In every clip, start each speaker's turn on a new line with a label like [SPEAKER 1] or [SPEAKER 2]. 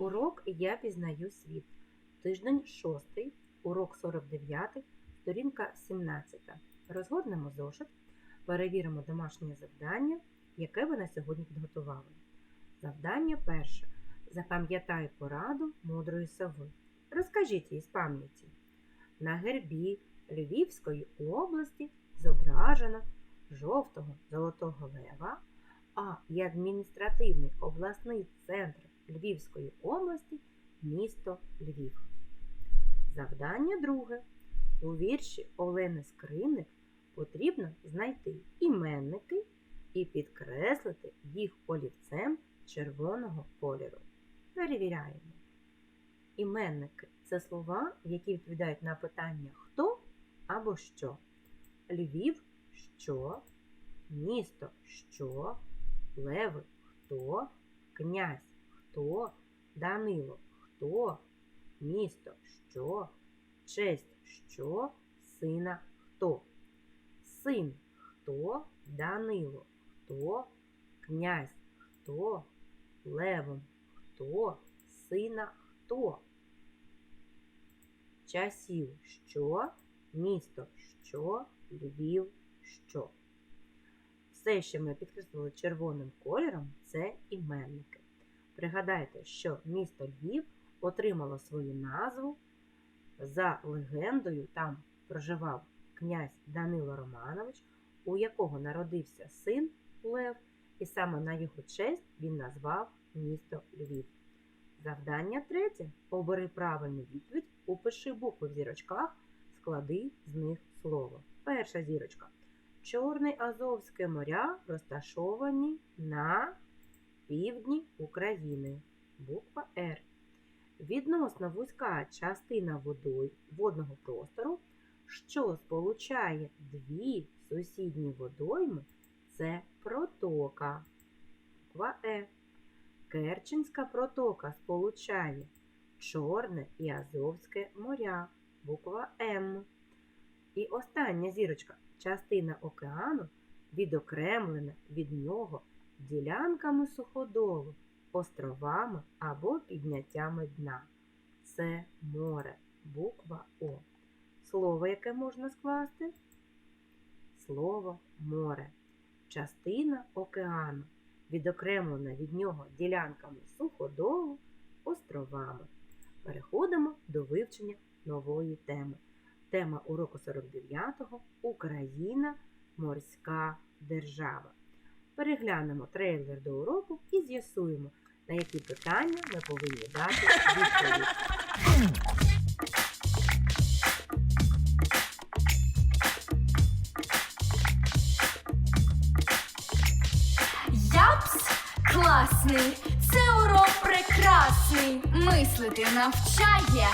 [SPEAKER 1] Урок Я пізнаю світ. Тиждень 6, урок 49, сторінка 17. Розгорнемо зошит, перевіримо домашнє завдання, яке ви на сьогодні підготували. Завдання перше. Запам'ятай пораду мудрої сови. Розкажіть її з пам'яті. На гербі Львівської області зображено жовтого золотого лева, а і адміністративний обласний центр Львівської області місто Львів. Завдання друге. У вірші Олени Скриник потрібно знайти іменники і підкреслити їх олівцем червоного кольору. Перевіряємо. Іменники це слова, які відповідають на питання хто або що. Львів що, місто що, леви хто, князь хто, Данило. Хто, місто. Що, честь. Що, сина. Хто. Син. Хто, Данило. Хто, князь. Хто, левом. Хто, сина. Хто. Часів. Що, місто. Що, Львів. Що. Все, що ми підкреслили червоним кольором, це іменники. Пригадайте, що місто Львів отримало свою назву за легендою. Там проживав князь Данило Романович, у якого народився син Лев, і саме на його честь він назвав місто Львів. Завдання третє. Обери правильну відповідь, упиши букви в зірочках, склади з них слово. Перша зірочка. Чорне Азовське моря розташовані на півдні України. Буква Р. Відносно вузька частина водой, водного простору, що сполучає дві сусідні водойми, це протока. Буква Е. Керченська протока сполучає Чорне і Азовське моря. Буква М. І остання зірочка. Частина океану відокремлена від нього ділянками суходолу, островами або підняттями дна. Це море. Буква О. Слово, яке можна скласти? Слово море. Частина океану, відокремлена від нього ділянками суходолу, островами. Переходимо до вивчення нової теми. Тема уроку 49-го Україна морська держава. Переглянемо трейлер до уроку і з'ясуємо, на які питання ми повинні дати відповідь.
[SPEAKER 2] Япс класний, це урок прекрасний. Мислити навчає,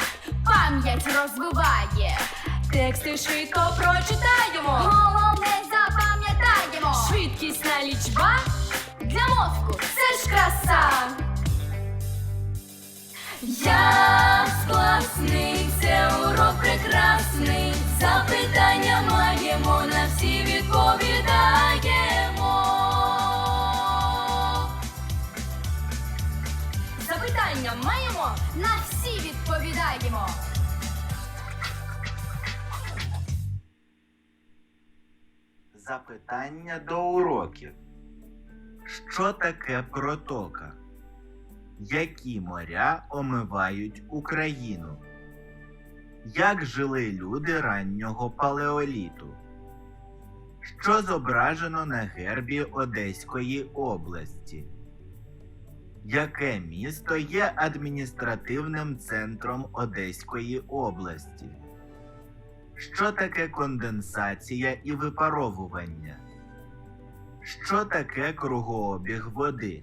[SPEAKER 2] пам'ять розвиває. Тексти швидко прочитаємо. Головне. Швидкісна лічба для мозку це ж краса. Япс класний, це урок прекрасний. Запитання маємо, на всі відповідаємо. Запитання маємо, на всі відповідаємо.
[SPEAKER 3] Запитання до уроків. Що таке протока? Які моря омивають Україну? Як жили люди раннього палеоліту? Що зображено на гербі Одеської області? Яке місто є адміністративним центром Одеської області? Що таке конденсація і випаровування? Що таке кругообіг води?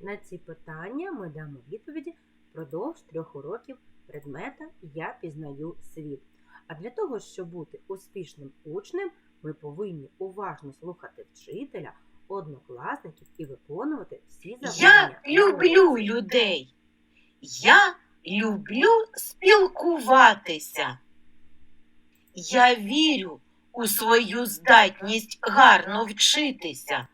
[SPEAKER 1] На ці питання ми дамо відповіді впродовж трьох уроків предмета Я пізнаю світ. А для того, щоб бути успішним учнем, ми повинні уважно слухати вчителя, однокласників і виконувати всі завдання.
[SPEAKER 4] Я люблю людей. Я люблю спілкуватися. Я вірю у свою здатність гарно вчитися.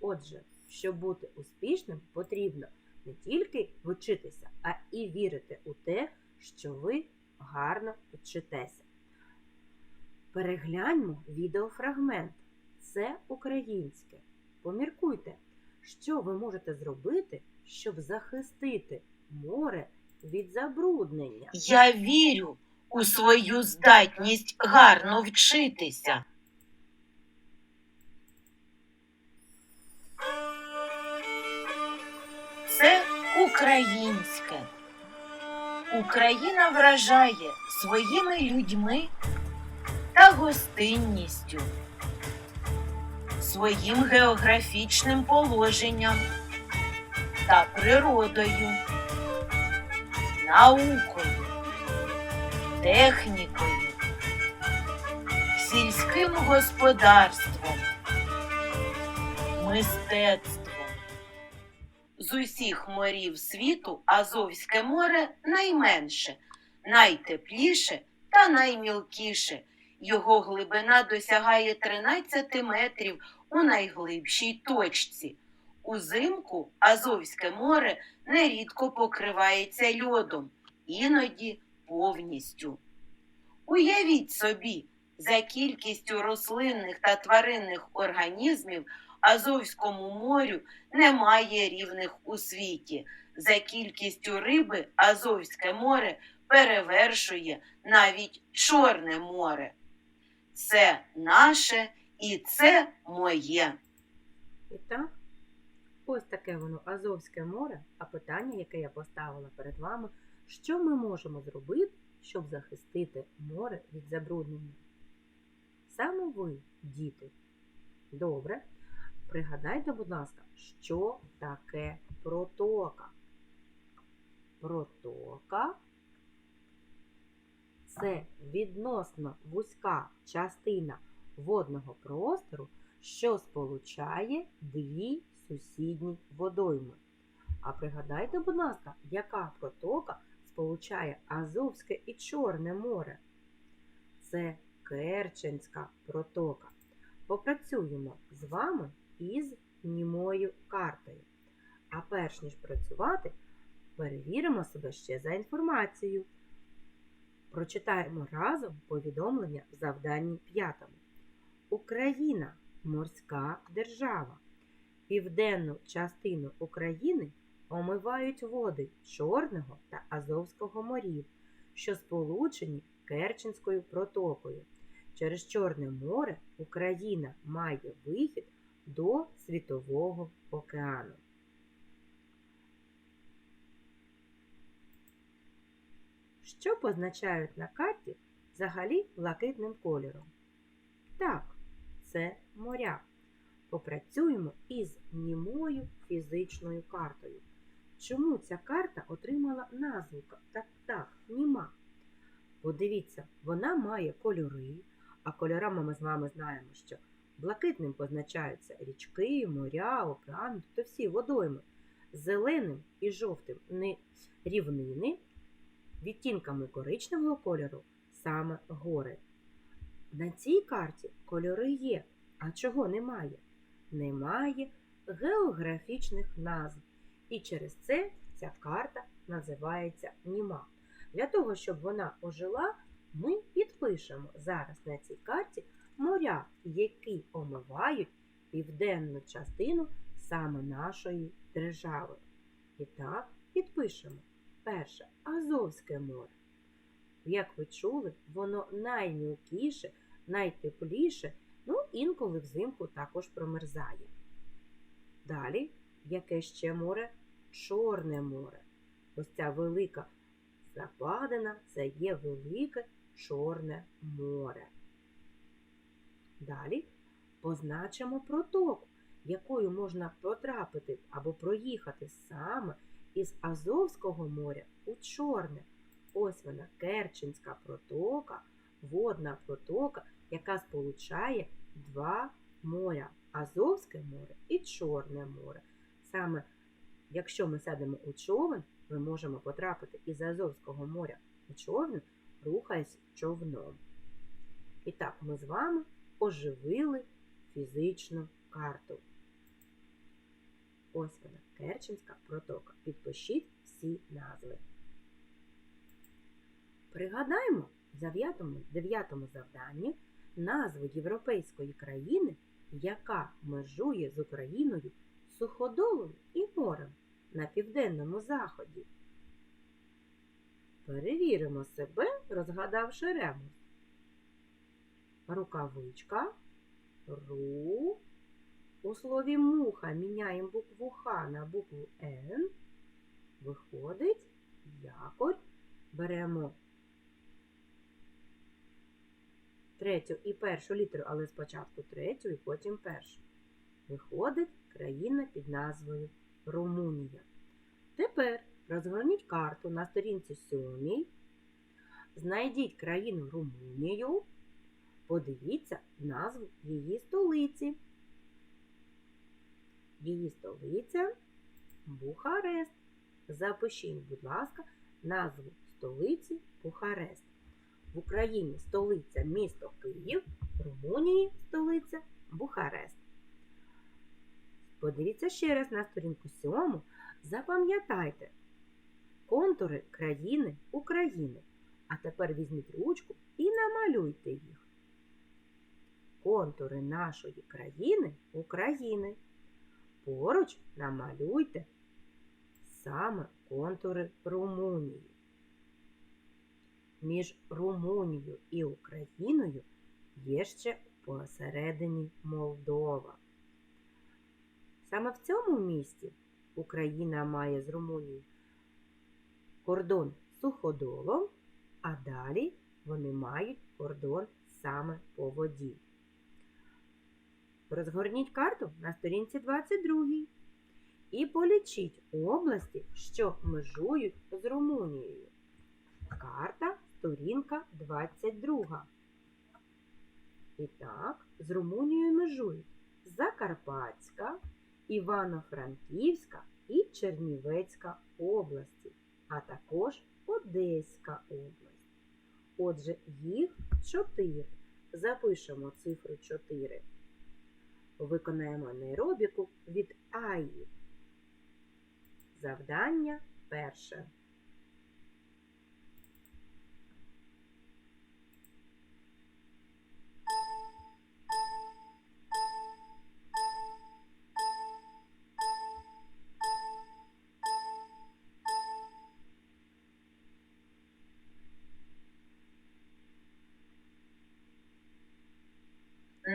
[SPEAKER 1] Отже, щоб бути успішним, потрібно не тільки вчитися, а і вірити у те, що ви гарно вчитеся. Перегляньмо відеофрагмент. Це українське. Поміркуйте, що ви можете зробити, щоб захистити море від забруднення.
[SPEAKER 4] Я вірю у свою здатність гарно вчитися. Це українське. Україна вражає своїми людьми та гостинністю, своїм географічним положенням та природою, наукою, технікою, сільським господарством, мистецтвом. З усіх морів світу Азовське море найменше, найтепліше та наймілкіше. Його глибина досягає 13 метрів у найглибшій точці. Узимку Азовське море нерідко покривається льодом, іноді повністю. Уявіть собі, за кількістю рослинних та тваринних організмів Азовському морю немає рівних у світі. За кількістю риби Азовське море перевершує навіть Чорне море. Це наше і це моє.
[SPEAKER 1] І так, ось таке воно Азовське море, а питання, яке я поставила перед вами, що ми можемо зробити, щоб захистити море від забруднення? Саме ви, діти. Добре. Пригадайте, будь ласка, що таке протока? Протока це відносно вузька частина водного простору, що сполучає дві сусідні водойми. А пригадайте, будь ласка, яка протока сполучає Азовське і Чорне море? Це Керченська протока. Попрацюємо з вами із німою картою. А перш ніж працювати, перевіримо себе ще за інформацією. Прочитаємо разом повідомлення в завданні п'ятому. Україна морська держава. Південну частину України омивають води Чорного та Азовського морів, що сполучені Керченською протокою. Через Чорне море Україна має вихід до Світового океану. Що позначають на карті взагалі блакитним кольором? Так, це моря. Попрацюємо із німою фізичною картою. Чому ця карта отримала назву так, так, німа? Подивіться, вона має кольори, а кольорами ми з вами знаємо, що блакитним позначаються річки, моря, океани, тобто всі водойми. Зеленим і жовтим рівнини, відтінками коричневого кольору саме гори. На цій карті кольори є, а чого немає? Немає географічних назв. І через це ця карта називається німа. Для того, щоб вона ожила, ми підпишемо зараз на цій карті моря, які омивають південну частину саме нашої держави. І так, підпишемо. Перше Азовське море. Як ви чули, воно наймілкіше, найтепліше, ну інколи взимку також промерзає. Далі, яке ще море? Чорне море. Ось ця велика западина це є велике Чорне море. Далі позначимо протоку, якою можна потрапити або проїхати саме із Азовського моря у Чорне. Ось вона Керченська протока, водна протока, яка сполучає два моря Азовське море і Чорне море. Саме якщо ми сядемо у човен, ми можемо потрапити із Азовського моря у човен, рухаясь човном. І так, ми з вами оживили фізичну карту. Ось вона, Керченська протока. Підпишіть всі назви. Пригадаємо в 9 завданні назву європейської країни, яка межує з Україною суходолом і морем на південному заході. Перевіримо себе, розгадавши ремус. Рукавичка, ру. У слові муха міняємо букву Х на букву Н. Виходить якорь. Беремо третю і першу літеру, але спочатку третю і потім першу. Виходить країна під назвою Румунія. Тепер розгорніть карту на сторінці 7. Знайдіть країну Румунію. Подивіться назву її столиці. Її столиця Бухарест. Запишіть, будь ласка, назву столиці Бухарест. В Україні столиця місто Київ, Румунії столиця Бухарест. Подивіться ще раз на сторінку 7. Запам'ятайте контури країни України. А тепер візьміть ручку і намалюйте їх. Контури нашої країни України. Поруч намалюйте саме контури Румунії. Між Румунією і Україною є ще посередині Молдова. Саме в цьому місті Україна має з Румунією кордон суходолом, а далі вони мають кордон саме по воді. Розгорніть карту на сторінці 22 і полічіть області, що межують з Румунією. Карта сторінка 22. І так, з Румунією межують Закарпатська, Івано-Франківська і Чернівецька області, а також Одеська область. Отже, їх 4. Запишемо цифру 4. Виконаємо нейробіку від АІ. Завдання перше.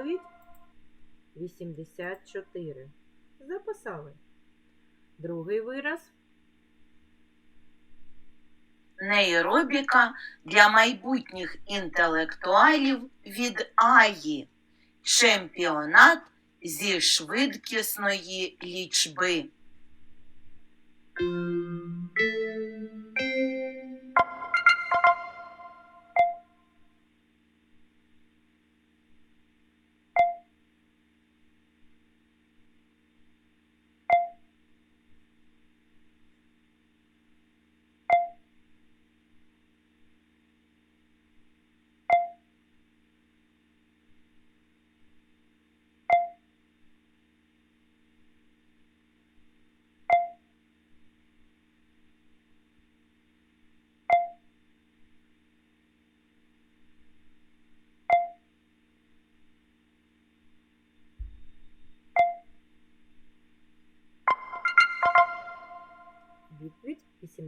[SPEAKER 1] Відповідь 84. Записали. Другий вираз
[SPEAKER 4] Нейробіка для майбутніх інтелектуалів від Аї. Чемпіонат зі швидкісної лічби.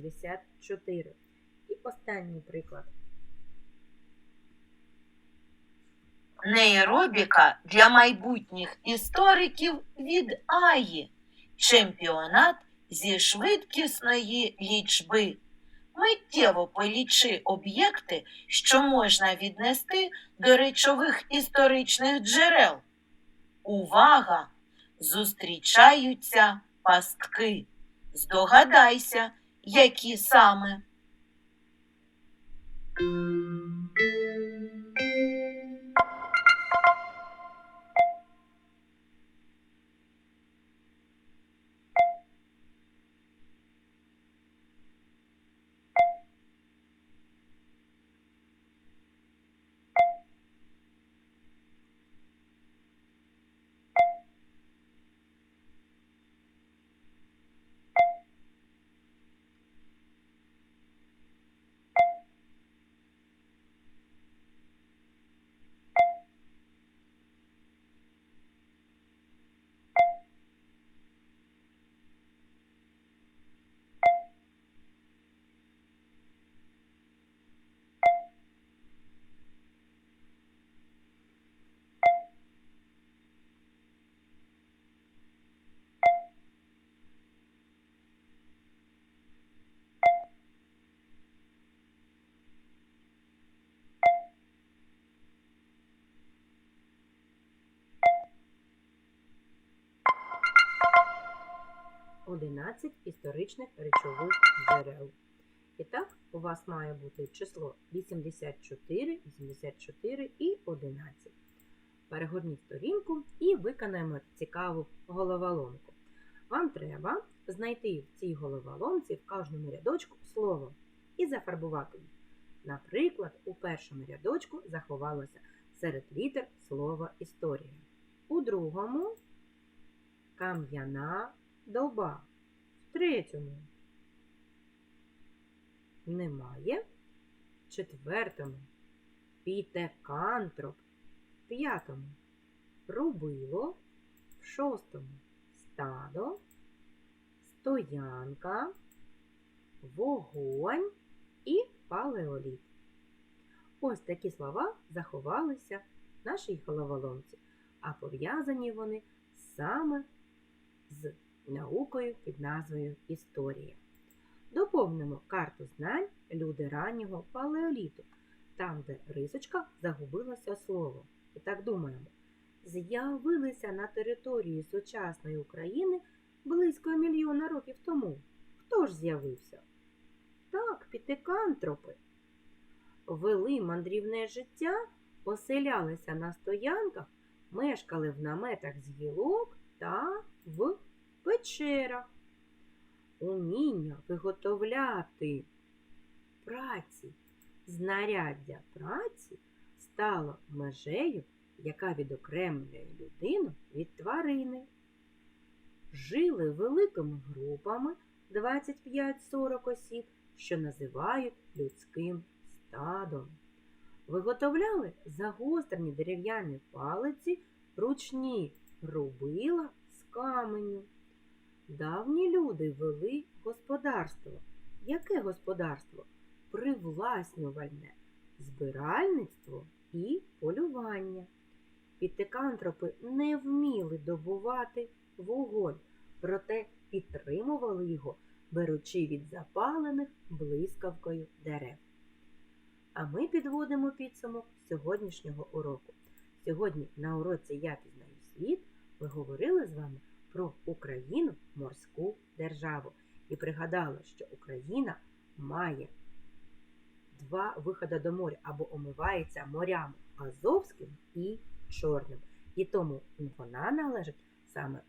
[SPEAKER 1] 84. І останній приклад.
[SPEAKER 4] Нейробіка для майбутніх істориків від Аї. Чемпіонат зі швидкісної лічби. Миттєво полічи об'єкти, що можна віднести до речових історичних джерел. Увага! Зустрічаються пастки. Здогадайся, які саме.
[SPEAKER 1] – 11 історичних речових джерел. І так, у вас має бути число 84, 84 і 11. Перегорніть сторінку і виконаємо цікаву головоломку. Вам треба знайти в цій головоломці в кожному рядочку слово і зафарбувати їх. Наприклад, у першому рядочку заховалося серед літер слово історія. У другому кам'яна доба. В третьому немає. В четвертому пітекантроп. В п'ятому рубило. В шостому стадо, стоянка, вогонь і палеоліт. Ось такі слова заховалися в нашій головоломці, а пов'язані вони саме з наукою під назвою Історія. Доповнимо карту знань люди раннього палеоліту, там, де рисочка загубилося слово. І так думаємо, з'явилися на території сучасної України близько мільйона років тому. Хто ж з'явився? Так, пітекантропи. Вели мандрівне життя, оселялися на стоянках, мешкали в наметах з гілок та в печерах. Уміння виготовляти праці, знаряддя праці стало межею, яка відокремлює людину від тварини. Жили великими групами 25-40 осіб, що називають людським стадом. Виготовляли загострені дерев'яні палиці, ручні рубила з каменю. Давні люди вели господарство. Яке господарство? Привласнювальне, збиральництво і полювання. Пітекантропи не вміли добувати вогонь, проте підтримували його, беручи від запалених блискавкою дерев. А ми підводимо підсумок сьогоднішнього уроку. Сьогодні на уроці Я пізнаю світ ми говорили з вами про Україну морську державу і пригадала, що Україна має два виходи до моря або омивається морями Азовським і Чорним. І тому вона належить саме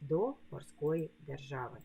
[SPEAKER 1] до морської держави.